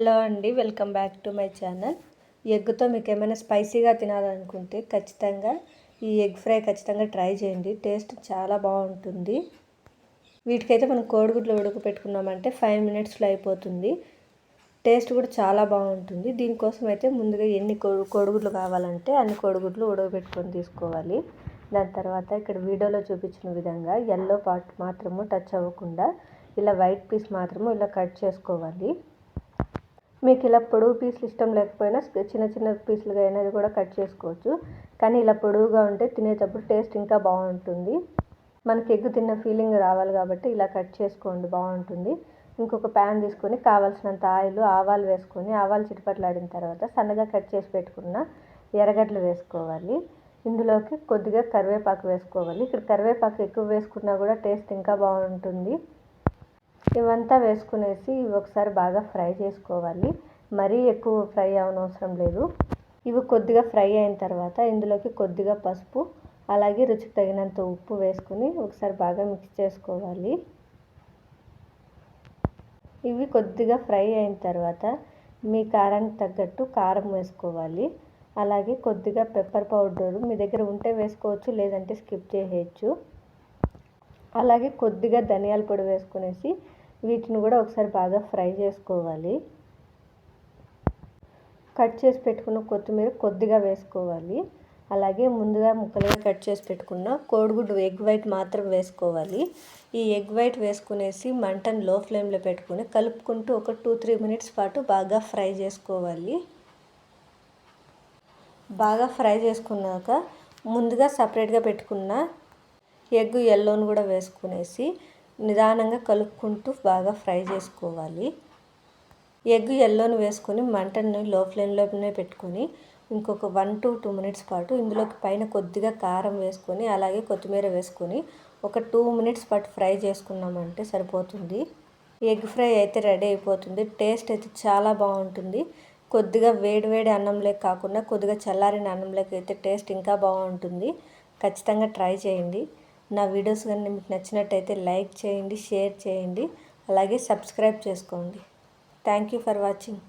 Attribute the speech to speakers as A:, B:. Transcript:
A: Hello అండి welcome back to my channel. ఎగ్తో మీకు ఏమైనా స్పైసీగా తినాలనుకుంటే ఖచ్చితంగా ఈ ఎగ్ ఫ్రై ఖచ్చితంగా ట్రై చేయండి. టేస్ట్ చాలా బాగుంటుంది. వీటికైతే మనం కోడిగుడ్లు ఉడకపెట్టుకున్నామంటే ఫైవ్ మినిట్స్లో అయిపోతుంది. టేస్ట్ కూడా చాలా బాగుంటుంది. దీనికోసం అయితే ముందుగా ఎన్ని కోడిగుడ్లు కావాలంటే అన్ని కోడిగుడ్లు ఉడకబెట్టుకొని తీసుకోవాలి. దాని తర్వాత ఇక్కడ వీడియోలో చూపించిన విధంగా ఎల్లో పార్ట్ మాత్రము టచ్ అవ్వకుండా ఇలా వైట్ పీస్ మాత్రము ఇలా కట్ చేసుకోవాలి. మీకు ఇలా పొడుగు పీసులు ఇష్టం లేకపోయినా చిన్న చిన్న పీసులుగా అయినా కూడా కట్ చేసుకోవచ్చు. కానీ ఇలా పొడవుగా ఉంటే తినేటప్పుడు టేస్ట్ ఇంకా బాగుంటుంది. మనకి ఎగ్గు తిన్న ఫీలింగ్ రావాలి కాబట్టి ఇలా కట్ చేసుకోండి బాగుంటుంది. ఇంకొక ప్యాన్ తీసుకొని కావాల్సినంత ఆయిల్ ఆవాలు వేసుకొని ఆవాలు చిటిపట్లాడిన తర్వాత సన్నగా కట్ చేసి పెట్టుకున్న ఎర్రగడ్డలు వేసుకోవాలి. ఇందులోకి కొద్దిగా కరివేపాకు వేసుకోవాలి. ఇక్కడ కరివేపాకు ఎక్కువ వేసుకున్నా కూడా టేస్ట్ ఇంకా బాగుంటుంది. ఇవంతా వేసుకునేసి ఇవి ఒకసారి బాగా ఫ్రై చేసుకోవాలి. మరీ ఎక్కువ ఫ్రై అవనవసరం లేదు. ఇవి కొద్దిగా ఫ్రై అయిన తర్వాత ఇందులోకి కొద్దిగా పసుపు అలాగే రుచికి తగినంత ఉప్పు వేసుకుని ఒకసారి బాగా మిక్స్ చేసుకోవాలి. ఇవి కొద్దిగా ఫ్రై అయిన తర్వాత మీ కారానికి తగ్గట్టు కారం వేసుకోవాలి. అలాగే కొద్దిగా పెప్పర్ పౌడర్ మీ దగ్గర ఉంటే వేసుకోవచ్చు లేదంటే స్కిప్ చేయవచ్చు అలాగే కొద్దిగా ధనియాల పొడి వేసుకునేసి వీటిని కూడా ఒకసారి బాగా ఫ్రై చేసుకోవాలి. కట్ చేసి పెట్టుకున్న కొత్తిమీర కొద్దిగా వేసుకోవాలి. అలాగే ముందుగా ముక్కలుగా కట్ చేసి పెట్టుకున్న కోడిగుడ్డు ఎగ్ వైట్ మాత్రం వేసుకోవాలి. ఈ ఎగ్ వైట్ వేసుకునేసి మంటను లో ఫ్లేమ్లో పెట్టుకుని కలుపుకుంటూ ఒక టూ త్రీ మినిట్స్ పాటు బాగా ఫ్రై చేసుకోవాలి. బాగా ఫ్రై చేసుకున్నాక ముందుగా సపరేట్గా పెట్టుకున్న ఎగ్ ఎల్లోను కూడా వేసుకునేసి నిదానంగా కలుపుకుంటూ బాగా ఫ్రై చేసుకోవాలి. ఎగ్ ఎల్లోని వేసుకొని మంటని లో ఫ్లేమ్లోనే పెట్టుకొని ఇంకొక వన్ టు టూ మినిట్స్ పాటు ఇందులోకి పైన కొద్దిగా కారం వేసుకొని అలాగే కొత్తిమీర వేసుకొని ఒక టూ మినిట్స్ పాటు ఫ్రై చేసుకున్నామంటే సరిపోతుంది. ఎగ్ ఫ్రై అయితే రెడీ అయిపోతుంది. టేస్ట్ అయితే చాలా బాగుంటుంది. కొద్దిగా వేడి వేడి అన్నంలోకి కాకుండా కొద్దిగా చల్లారిన అన్నంలోకి అయితే టేస్ట్ ఇంకా బాగుంటుంది. ఖచ్చితంగా ట్రై చేయండి. నా వీడియోస్ కానీ మీకు నచ్చినట్టయితే లైక్ చేయండి షేర్ చేయండి. అలాగే సబ్స్క్రైబ్ చేసుకోండి. Thank you for watching.